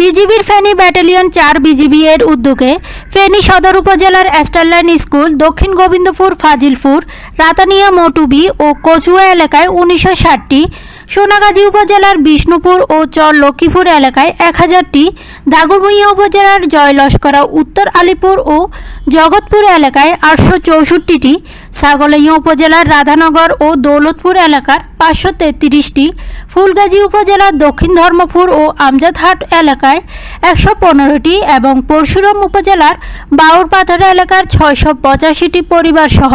বিজিবির ফেনী ব্যাটালিয়ন চার বিজিবি এর উদ্যোগে ফেনী সদর উপজেলার অ্যাস্টারলাইন স্কুল, দক্ষিণ গোবিন্দপুর, ফাজিলপুর, রাতানিয়া, মটুবি ও কচুয়া এলাকায় উনিশশো ষাটটি, সোনাগাজী উপজেলার বিষ্ণুপুর ও চর লক্ষ্মীপুর এলাকায় এক হাজারটি, দাগরভূঞা উপজেলার জয়লস্করা, উত্তর আলিপুর ও জগৎপুর এলাকায় আটশো চৌষট্টিটি, ছাগলাইয়া উপজেলার রাধানগর ও দৌলতপুর এলাকার পাঁচশো তেত্রিশটি ফুলগাজী উপজেলার দক্ষিণ ধর্মপুর ও আমজাদহাট এলাকায় একশো পনেরোটি এবং পরশুরাম উপজেলার বাউরপাথর এলাকার ছয়শো পঁচাশিটি পরিবার সহ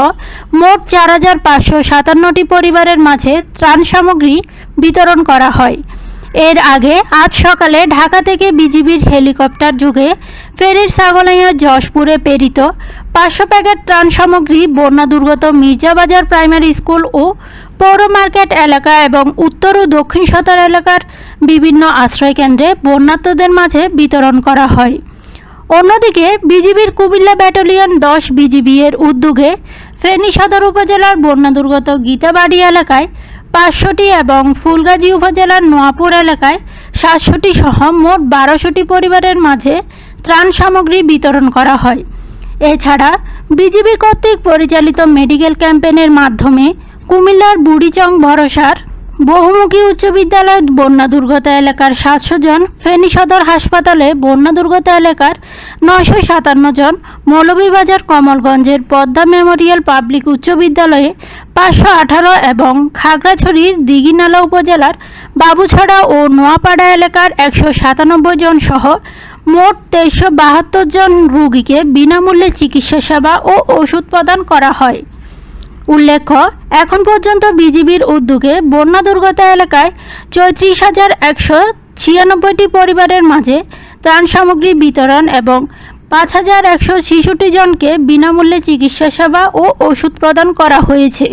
মোট চার হাজার পাঁচশো সাতান্নটি পরিবারের মাঝে ত্রাণ সামগ্রী বিতরণ করা হয়। এর আগে আজ সকালে ঢাকা থেকে বিজিবির হেলিকপ্টার যুগে ফেরির ছাগলাইয়া যশপুরে প্রেরিত পাঁচশো প্যাকেট ত্রাণ সামগ্রী, বন্যা দুর্গত মির্জাবাজার প্রাইমারি স্কুল ও পৌর মার্কেট এলাকা এবং উত্তর ও দক্ষিণ সদর এলাকার বিভিন্ন আশ্রয়কেন্দ্রে বন্যার্তদের মাঝে বিতরণ করা হয়। অন্যদিকে, বিজিবির কুমিল্লা ব্যাটালিয়ন দশ বিজিবি এর উদ্যোগে ফেনী সদর উপজেলার বন্যা দুর্গত গীতাবাড়ি এলাকায় পাঁচশোটি এবং ফুলগাজী উপজেলার নোয়াপুর এলাকায় সাতশোটি সহ মোট বারোশোটি পরিবারের মাঝে ত্রাণ সামগ্রী বিতরণ করা হয়। এছাড়া বিজিবি কর্তৃক পরিচালিত মেডিকেল ক্যাম্পেনের মাধ্যমে কুমিল্লার বুড়িচং ভরসার বহুমুখী উচ্চ বিদ্যালয় বন্যা দুর্গত এলাকার সাতশো জন, ফেনী সদর হাসপাতালে বন্যা দুর্গত এলাকার নয়শো সাতান্ন জন, মৌলভীবাজার কমলগঞ্জের পদ্মা মেমোরিয়াল পাবলিক উচ্চ বিদ্যালয়ে পাঁচশো আঠারো এবং খাগড়াছড়ির দিঘিনালা উপজেলার বাবুছড়া ও নোয়াপাড়া এলাকার একশো সাতানব্বই জন সহ মোট তেইশশো বাহাত্তর জন রোগীকে বিনামূল্যে চিকিৎসা সেবা ও ওষুধ প্রদান করা হয়। উল্লেখ্য, এখন পর্যন্ত বিজিবির উদ্যোগে বন্যা দুর্গত এলাকায় চৌত্রিশ হাজার একশো ছিয়ানব্বইটি পরিবারের মাঝে ত্রাণ সামগ্রী বিতরণ এবং পাঁচ হাজার একশো ছেষট্টি জনকে বিনামূল্যে চিকিৎসা সেবা ও ওষুধ প্রদান করা হয়েছে।